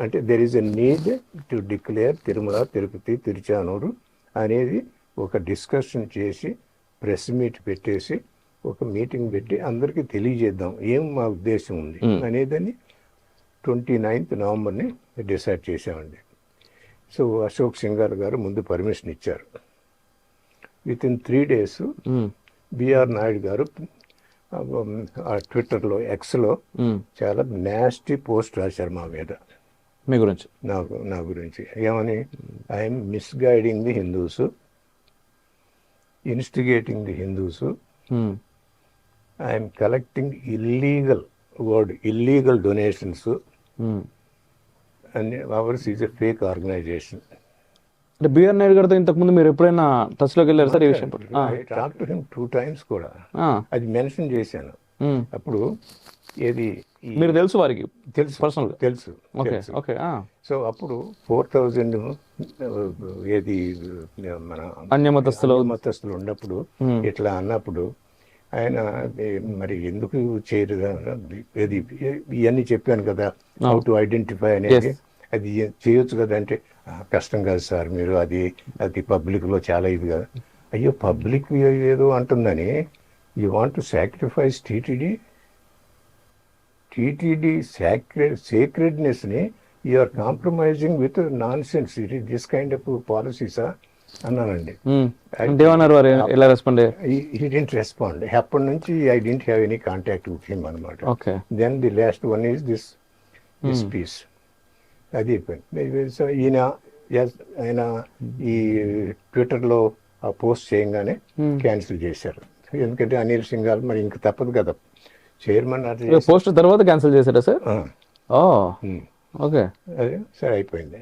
అంటే there is a need to declare Tirumala Tirupati Tiruchanur అనేది ఒక డిస్కషన్ చేసి ప్రెస్ మీట్ పెట్టేసి ఒక మీటింగ్ పెట్టి అందరికీ తెలియజేద్దాం. ఏం మా ఉద్దేశం ఉంది? అనేదని ట్వంటీ నైన్త్ నవంబర్ని డిసైడ్ చేసామండి సో అశోక్ సింగార్ గారు ముందు పర్మిషన్ ఇచ్చారు. Within three days BR Naidu గారు ట్విట్టర్లో ఎక్స్లో ఉమ్. చాలా నాస్టీ పోస్ట్ రాశారు మా మీద. మీ గురించి. నాకు నా గురించి. ఏమని? I'm misguiding the Hindus instigating the Hindus I'm collecting illegal word illegal donations. And ours is a fake organisation అంటే బిఆర్ నాయుడు గారితో ఇంతకు ముందు మీరు ఎప్పుడైనా టచ్లోకి వెళ్ళారు సార్ ఈ విషయం? Talk to him two times కూడా. అది మెన్షన్ చేశాను. ఉమ్. అప్పుడు ఏది మీరు తెలుసు వారికి? తెలుసు. గా? తెలుసు. ఓకే తెలుసు. ఓకే ఆ. సో అప్పుడు ఫోర్ థౌజండ్ ఏది మన అన్యమతస్థులు మతస్థులు ఉన్నప్పుడు. ఇట్లా అన్నప్పుడు ఆయన మరి ఎందుకు చేయరు ఏది ఇవన్నీ చెప్పాను కదా హౌ టు ఐడెంటిఫై అనేది. అది చేయొచ్చు కదా అంటే "ఆ, కష్టం కాదు సార్ మీరు అది అది పబ్లిక్లో చాలా ఇది కదా. అయ్యో పబ్లిక్ ఏదో అంటుందని you want to sacrifice TTD TTD sacred సేక్రెడ్నెస్ని are compromising with nonsense it is this kind of పాలసీసా అన్నానండి. ఉమ్. అంటే ఏమన్నారు వారు ఎలా రెస్పాండ్ హీ డింట్ రెస్పాండ్ అప్పటి నుంచి I didn't have any contact with him అనమాట then the last one is this this piece అది so ఈయన ఆయన ఈ ట్విట్టర్లో ఆ పోస్ట్ చేయంగానే క్యాన్సిల్ చేశారు. ఎందుకంటే అనిల్ సింగ్ మరి ఇంక తప్పదు కదా. చైర్మన్ పోస్ట్ తర్వాత క్యాన్సిల్ చేశారా సార్. ఓకే. అదే సరే అయిపోయింది.